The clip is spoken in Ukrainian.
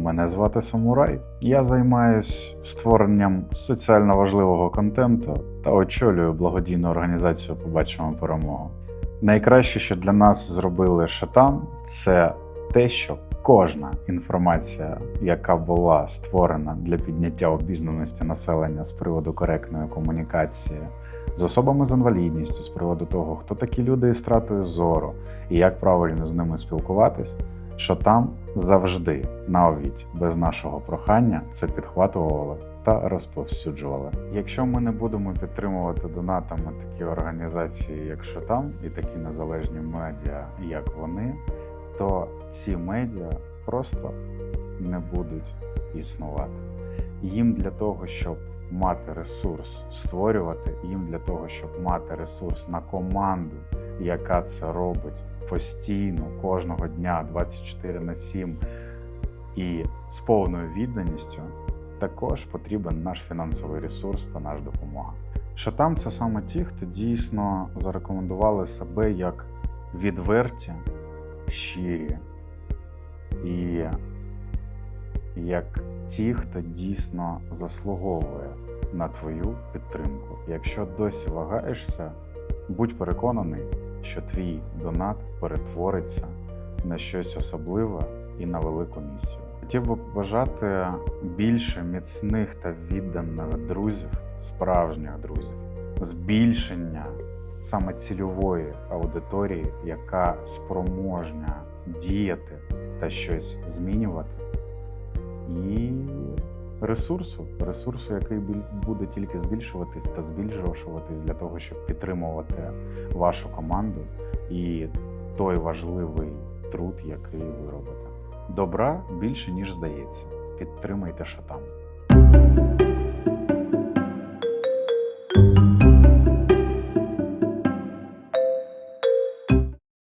Мене звати Самурай. Я займаюсь створенням соціально важливого контенту та очолюю благодійну організацію Побачимо перемогу. Найкраще, що для нас зробили Шатам, це те, що кожна інформація, яка була створена для підняття обізнаності населення з приводу коректної комунікації з особами з інвалідністю, з приводу того, хто такі люди із стратою зору і як правильно з ними спілкуватись, що там завжди навіть без нашого прохання це підхватували та розповсюджували. Якщо ми не будемо підтримувати донатами такі організації, як Шотам, і такі незалежні медіа, як вони, то ці медіа просто не будуть існувати. Їм для того, щоб мати ресурс створювати, їм для того, щоб мати ресурс на команду, яка це робить постійно, кожного дня, 24 на 7 і з повною відданістю, також потрібен наш фінансовий ресурс та наша допомога. Що там це саме ті, хто дійсно зарекомендували себе як відверті, щирі і як ті, хто дійсно заслуговує на твою підтримку. Якщо досі вагаєшся, будь переконаний, що твій донат перетвориться на щось особливе і на велику місію. Хотів би побажати більше міцних та відданих друзів, справжніх друзів, збільшення саме цільової аудиторії, яка спроможня діяти та щось змінювати, і ресурсу, ресурсу, який буде тільки збільшуватись та збільшуватись для того, щоб підтримувати вашу команду і той важливий труд, який ви робите. Добра більше ніж здається. Підтримайте шатам.